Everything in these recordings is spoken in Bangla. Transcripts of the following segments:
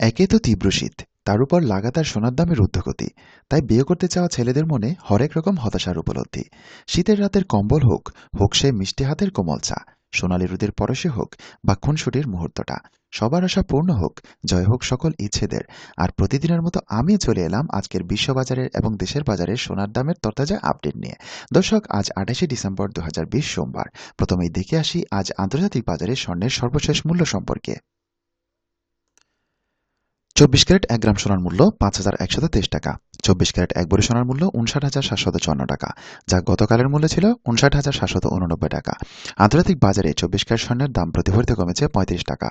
একে তো তীব্র শীত, তার উপর লাগাতার সোনার দামের ঊর্ধ্বগতি। তাই বিয়ে করতে চাওয়া ছেলেদের মনে হরেক রকম হতাশার উপলব্ধি। শীতের রাতের কম্বল হোক হোক সে মিষ্টি হাতের কোমল চা, সোনালি রুদের পরশে হোক বা খুনসুটির মুহূর্তটা, সবার আশা পূর্ণ হোক, জয় হোক সকল ইচ্ছেদের। আর প্রতিদিনের মতো আমি চলে এলাম আজকের বিশ্ববাজারের এবং দেশের বাজারের সোনার দামের তরতাজা আপডেট নিয়ে। দর্শক, আজ আঠাশে ডিসেম্বর দু হাজার বিশ সোমবার। প্রথমেই দেখে আসি আজ আন্তর্জাতিক বাজারে স্বর্ণের সর্বশেষ মূল্য সম্পর্কে। চব্বিশ ক্যারেট এক গ্রাম সোনার মূল্য পাঁচ হাজার একশত তেইশ টাকা। চব্বিশ ক্যারেট এক বড়ি সোনার মূল্য উনষাট হাজার সাতশত চুয়ান্ন টাকা, যা গতকালের মূল্য ছিল উনষাট হাজার সাতশত উননব্বই টাকা। আন্তর্জাতিক বাজারে চব্বিশ ক্যারেট স্বর্ণের দাম প্রতি কমেছে পঁয়ত্রিশ টাকা।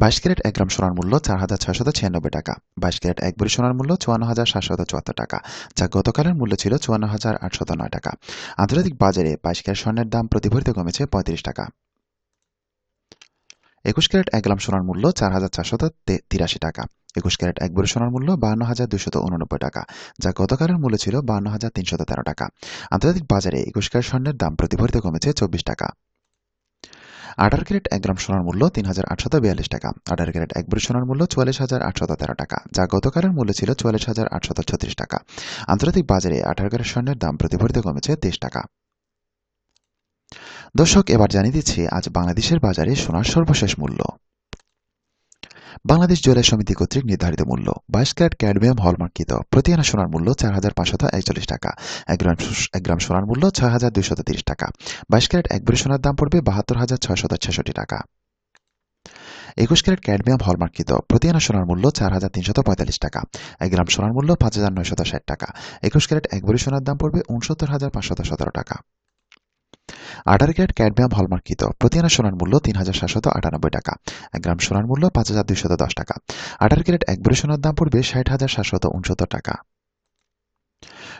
বাইশ ক্যারেট এক গ্রাম সোনার মূল্য চার হাজার ছয়শত ছিয়ানব্বই টাকা, বাইশ ক্যারেট এক বড়ি সোনার মূল্য চুয়ান্ন হাজার সাতশত চুয়াত্তর টাকা, যা গতকালের মূল্য ছিল চুয়ান্ন হাজার আটশত নয় টাকা। আন্তর্জাতিক বাজারে বাইশ ক্যারেট স্বর্ণের দাম প্রতি কমেছে পঁয়ত্রিশ টাকা। একুশ ক্যারেট এক গ্রাম সোনার মূল্য চার হাজার চারশত তিরাশি টাকা। একুশ ক্যারেট এক বড়ি সোনার মূল্য বান্ন হাজার দুশত উননব্বই টাকা, যা গতকালের মূল্য ছিল বান্ন হাজার তিনশত তেরো টাকা। আন্তর্জাতিক বাজারে একুশ ক্যারেট স্বর্ণের দাম প্রতি ভরিতে কমেছে চব্বিশ টাকা। আঠারো ক্যারেট এক গ্রাম সোনার মূল্য তিন হাজার আটশত বিয়াল্লিশ টাকা, আঠারো ক্যারেট এক বড়ি সোনার মূল্য চুয়াল্লিশ হাজার আটশত তেরো টাকা, যা গতকালের মূল্য ছিল চুয়াল্লিশ হাজার আটশত ছত্রিশ টাকা। আন্তর্জাতিক বাজারে আঠারো ক্যারেট স্বর্ণের দাম প্রতি ভরিতে কমেছে তেইশ টাকা। দর্শক, এবার জানিয়ে দিচ্ছি, আজ বাংলাদেশের বাজারে সোনার সর্বশেষ মূল্য। বাংলাদেশ জুয়েলারি সমিতি কর্তৃক নির্ধারিত মূল্য, বাইশ ক্যারেট ক্যাডমিয়াম হলমার্কিত। প্রতি আনা সোনার মূল্য চার হাজার পাঁচশত একচল্লিশ টাকা। এক গ্রাম এক গ্রাম সোনার মূল্য ছয় হাজার দুইশত তিরিশ টাকা। বাইশ ক্যারেট এক ভরি সোনার দাম পড়বে বাহাত্তর হাজার ছয়শত ছেষট্টি টাকা। একুশ ক্যারেট ক্যাডমিয়াম হলমার্কিত। প্রতি আনা সোনার মূল্য চার হাজার তিনশত পঁয়তাল্লিশ টাকা। এক গ্রাম সোনার মূল্য পাঁচ হাজার নয়শত ষাট টাকা। একুশ ক্যারেট এক ভরি সোনার দাম পড়বে উনসত্তর হাজার পাঁচশত সতেরো টাকা। আঠারো ক্যারেট ক্যাডমিয়াম হলমার্কিত প্রতি আনা সোনার মূল্য তিন হাজার সাতশত আটানব্বই টাকা। এক গ্রাম সোনার মূল্য পাঁচ হাজার দুইশত দশ টাকা। আঠারো ক্যারেট এক ভরি সোনার দাম পড়বে ষাট হাজার সাতশত উনসত্তর টাকা।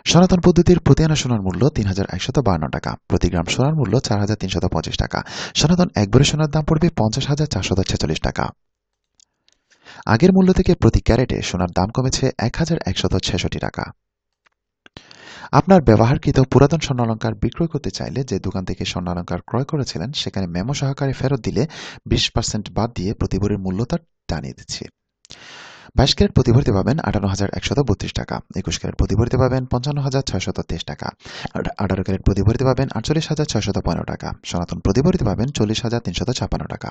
সনাতন পদ্ধতির প্রতি আনা সোনার মূল্য তিন হাজার একশত বান্ন টাকা। প্রতি গ্রাম সোনার মূল্য চার হাজার তিনশত পঁচিশ টাকা। সনাতন এক ভরি সোনার দাম পড়বে পঞ্চাশ হাজার চারশত ছেচল্লিশ টাকা। আগের মূল্য থেকে প্রতি ক্যারেটে সোনার দাম কমেছে এক হাজার একশত ছেষট্টি টাকা। আপনার ব্যবহারকৃত পুরাতন স্বর্ণালঙ্কার বিক্রয় করতে চাইলে যে দোকান থেকে স্বর্ণালঙ্কার ক্রয় করেছিলেন, সেখানে মেমো সহকারে ফেরত দিলে বিশ পার্সেন্ট বাদ দিয়ে প্রতিভরের মূল্যতা টানিয়ে দিচ্ছে। বাইশ ক্যারেট প্রতিভরিতে পাবেন আটান্ন হাজার একশত বত্রিশ টাকা, একুশ ক্যারেট প্রতিভরিতে পাবেন পঞ্চান্ন হাজার ছয়শত তেইশ টাকা আঠারো ক্যারেট প্রতিভরিতে পাবেন আটচল্লিশ হাজার ছয়শত পনেরো টাকা, সনাতন প্রতিভরিতে পাবেন চল্লিশ হাজার তিনশত ছাপান্ন টাকা।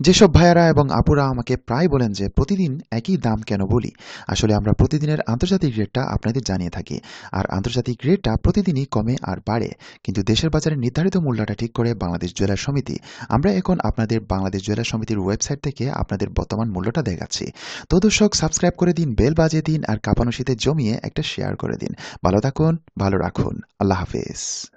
যেসব ভাইয়ারা এবং আপুরা আমাকে প্রায় বলেন যে, প্রতিদিন একই দাম কেন বলি? আসলে আমরা প্রতিদিনের আন্তর্জাতিক রেটটা আপনাদের জানিয়ে থাকি। আর আন্তর্জাতিক রেটটা প্রতিদিনই কমে আর বাড়ে। কিন্তু দেশের বাজারে নির্ধারিত মূল্যটা ঠিক করে বাংলাদেশ জুয়েলার সমিতি, আমরা এখন আপনাদের বাংলাদেশ জুয়েলার সমিতির ওয়েবসাইট থেকে আপনাদের বর্তমান মূল্যটা দেখাচ্ছি। তো দর্শক, সাবস্ক্রাইব করে দিন, বেল বাজিয়ে দিন, আর কাপানো শীতে জমিয়ে একটা শেয়ার করে দিন। ভালো থাকুন, ভালো রাখুন। আল্লাহ হাফেজ।